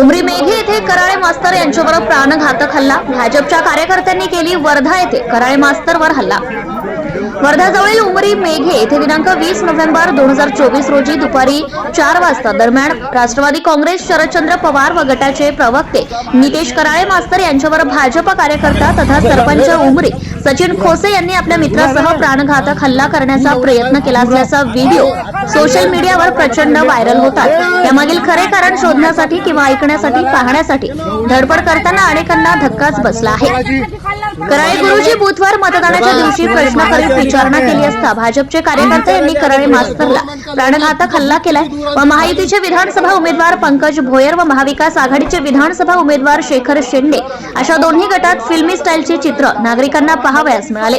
उमरी मेघे येथे कराळे मास्तर यांच्यावर प्राणघातक हल्ला. भाजपच्या कार्यकर्त्यांनी केली वर्धा येथे कराळे मास्तरवर हल्ला. वर्धाजवळील उमरी मेघे येथे दिनांक वीस नोव्हेंबर दोन हजार चोवीस रोजी दुपारी चार वाजता दरम्यान राष्ट्रवादी काँग्रेस शरदचंद्र पवार व गटाचे प्रवक्ते नितेश कराळे मास्तर यांच्यावर भाजप कार्यकर्ता तथा सरपंच उमरी सचिन खोसे यांनी आपल्या मित्रासह प्राणघातक हल्ला करण्याचा प्रयत्न केला असल्याचा व्हिडिओ सोशल मीडियावर प्रचंड व्हायरल होतात. यामागील खरे कारण शोधण्यासाठी किंवा ऐकण्यासाठी पाहण्यासाठी धडपड करताना अनेकांना धक्काच बसला आहे. कराळे गुरुजी बुधवार मतदानाच्या दिवशी प्रश्न करीत विचारणा केली असता भाजपचे कार्यकर्ते यांनी कराळे मास्तरला प्राणघातक हल्ला केलाय. व महायुतीचे विधानसभा उमेदवार पंकज भोयर व महाविकास आघाडीचे विधानसभा उमेदवार शेखर शेंडे अशा दोन्ही गटात फिल्मी स्टाईलची चित्र नागरिकांना पाहावयास मिळाले.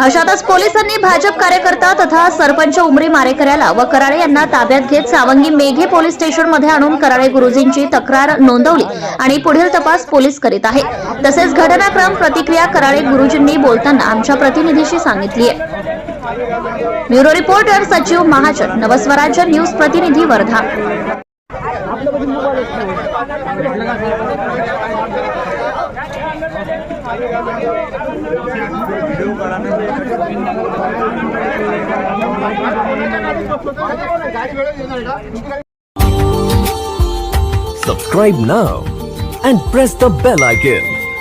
अशातच पोलिसांनी भाजप कार्यकर्ता तथा सरपंच उमरी मारेकऱ्याला व कराळे यांना ताब्यात घेत सावंगी मेघे पोलीस स्टेशनमध्ये आणून कराळे गुरुजींची तक्रार नोंदवली आणि पुढील तपास पोलीस करीत आहे. तसेच घटनाक्रम प्रतिक्रिया कराळे गुरुजींनी बोलताना आमच्या प्रतिनिधीशी सांगितली आहे ब्युरो रिपोर्टर सचिव महाजन नवस्वराज्य न्यूज प्रतिनिधी Wardha Subscribe now and press the bell icon.